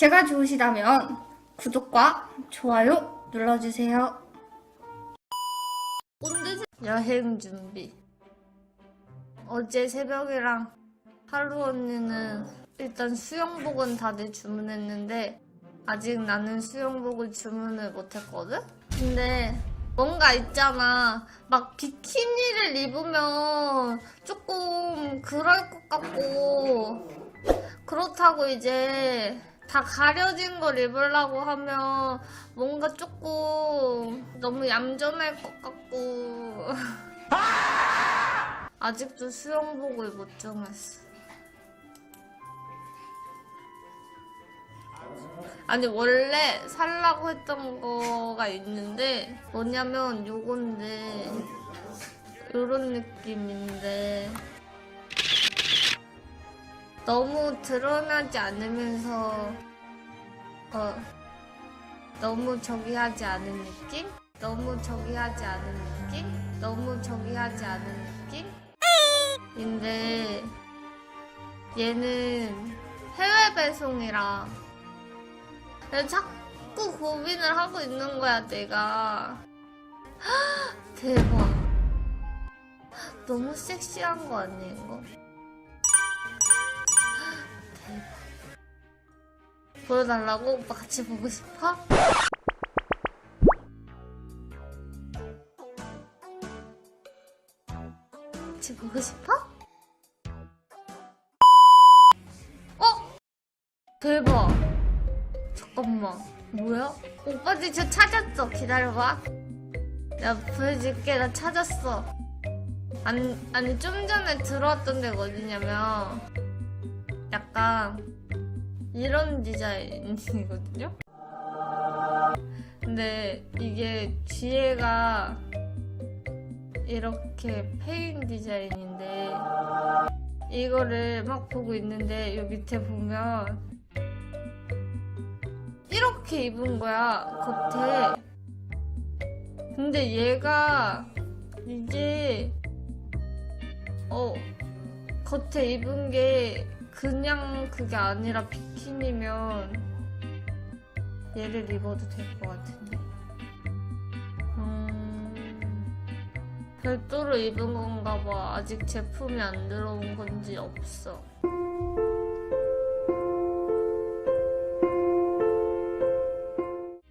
제가 좋으시다면 구독과 좋아요 눌러주세요. 온대 여행 준비. 어제 새벽이랑 하루 언니는 일단 수영복은 다들 주문했는데 아직 나는 수영복을 주문을 못했거든? 근데 뭔가 있잖아. 막 비키니를 입으면 조금 그럴 것 같고 그렇다고 이제 다 가려진 걸 입으려고 하면 뭔가 조금 너무 얌전할 것 같고 아직도 수영복을 못 정했어. 아니 원래 살라고 했던 거가 있는데 뭐냐면 요건데 요런 느낌인데 너무 드러나지 않으면서 어 너무 저기 하지 않은 느낌? 너무 저기 하지 않은 느낌? 너무 저기 하지 않은 느낌? 인데 얘는 해외 배송이라 자꾸 고민을 하고 있는 거야 내가 헉, 대박 너무 섹시한 거 아니야 이거? 보여달라고? 오빠 같이 보고 싶어? 같이 보고 싶어? 어? 대박 잠깐만 뭐야? 오빠 진짜 찾았어 기다려봐 내가 보여줄게 나 찾았어 아니, 아니 좀 전에 들어왔던 데가 어디냐면 약간 이런 디자인이거든요. 근데 이게 뒤에가 이렇게 페인 디자인인데 이거를 막 보고 있는데 여기 밑에 보면 이렇게 입은 거야 겉에. 근데 얘가 이게 어 겉에 입은 게 그냥 그게 아니라 비키니면 얘를 입어도 될 것 같은데. 음, 별도로 입은 건가 봐. 아직 제품이 안 들어온 건지 없어.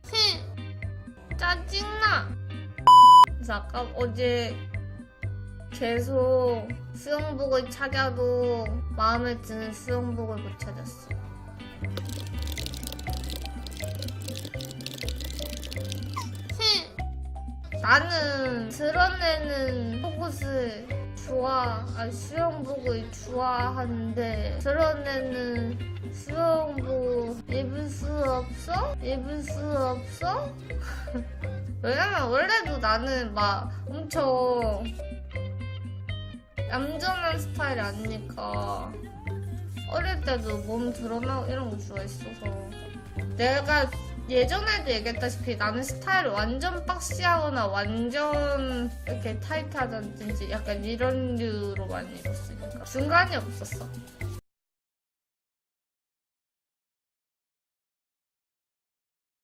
흠, 짜증나. 그래서 아까 어제 계속 수영복을 찾아도 마음에 드는 수영복을 못 찾았어. 흠. 나는 드러내는 속옷을 좋아, 아, 수영복을 좋아하는데 드러내는 수영복 입을 수 없어? 입을 수 없어? 왜냐면 원래도 나는 막 엄청 얌전한 스타일이 아니니까. 어릴 때도 몸 드러나고 이런 거 좋아했어서. 내가 예전에도 얘기했다시피 나는 스타일을 완전 박시하거나 완전 이렇게 타이트하다든지 약간 이런 류로 많이 입었으니까. 중간이 없었어